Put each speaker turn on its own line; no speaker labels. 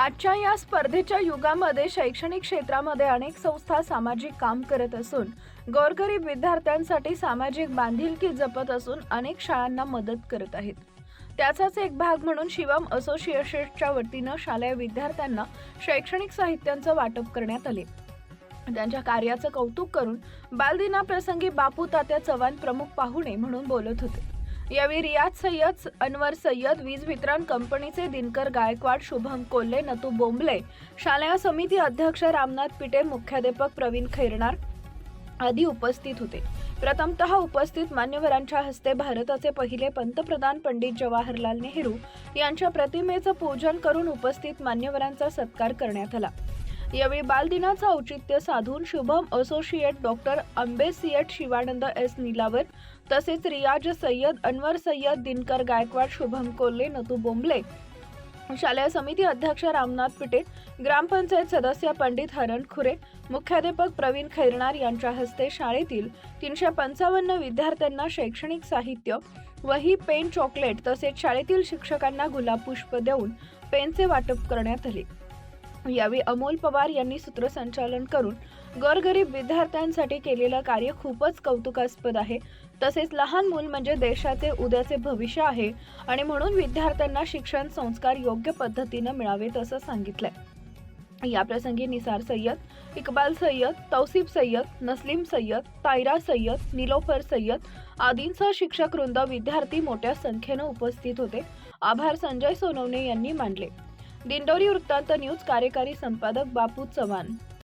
आजच्या या स्पर्धेच्या युगामध्ये शैक्षणिक क्षेत्रामध्ये अनेक संस्था सामाजिक काम करत असून गोरगरीब विद्यार्थ्यांसाठी सामाजिक बांधिलकी जपत असून अनेक शाळांना मदत करत आहेत. त्याचाच एक भाग म्हणून शिवम असोसिएशनच्या वतीनं शालेय विद्यार्थ्यांना शैक्षणिक साहित्यांचं वाटप करण्यात आले. त्यांच्या कार्याचं कौतुक करून बालदिनाप्रसंगी बापू तात्या चव्हाण प्रमुख पाहुणे म्हणून बोलत होते. यावेळी रियाज सय्यद अनवर सय्यद वीज वितरण कंपनीचे दिनकर गायकवाड शुभम कोल्हे नतू बोंबले शालेय समिती अध्यक्ष रामनाथ पिटे मुख्याध्यापक प्रवीण खैरनार आदी उपस्थित होते. प्रथमतः उपस्थित मान्यवरांच्या हस्ते भारताचे पहिले पंतप्रधान पंडित जवाहरलाल नेहरू यांच्या प्रतिमेचं पूजन करून उपस्थित मान्यवरांचा सत्कार करण्यात आला. यावेळी बालदिनाचं औचित्य साधून शुभम असोसिएट डॉक्टर आंबेसिएट शिवानंद एस. निलावर तसेच रियाज सय्यद अनवर सय्यद दिनकर गायकवाड शुभम कोल्हे नतू बोंबले. शालेय समिती अध्यक्ष रामनाथ पिटे ग्रामपंचायत सदस्य पंडित हरण खुरे मुख्याध्यापक प्रवीण खैरनार यांच्या हस्ते शाळेतील तीनशे पंचावन्न विद्यार्थ्यांना शैक्षणिक साहित्य वही पेन चॉकलेट तसेच शाळेतील शिक्षकांना गुलाब पुष्प देऊन पेनचे वाटप करण्यात आले. यावेळी अमोल पवार यांनी सूत्रसंचालन करून गोरगरीब विद्यार्थ्यांसाठी केलेलं कार्य खूपच कौतुकास्पद आहे. तसेच लहान मूल म्हणजे देशाचे उद्याचे भविष्य आहे आणि म्हणून विद्यार्थ्यांना शिक्षण संस्कार योग्य पद्धतीनं मिळावेत असं सांगितलंय. याप्रसंगी निसार सय्यद इकबाल सय्यद तौसिफ सय्यद नसलीम सय्यद तायरा सय्यद निलोफर सय्यद आदींसह शिक्षक वृंद विद्यार्थी मोठ्या संख्येनं उपस्थित होते. आभार संजय सोनवणे यांनी मानले दिंडोरी वृत्तांत न्यूज कार्यकारी संपादक बापू चव्हाण.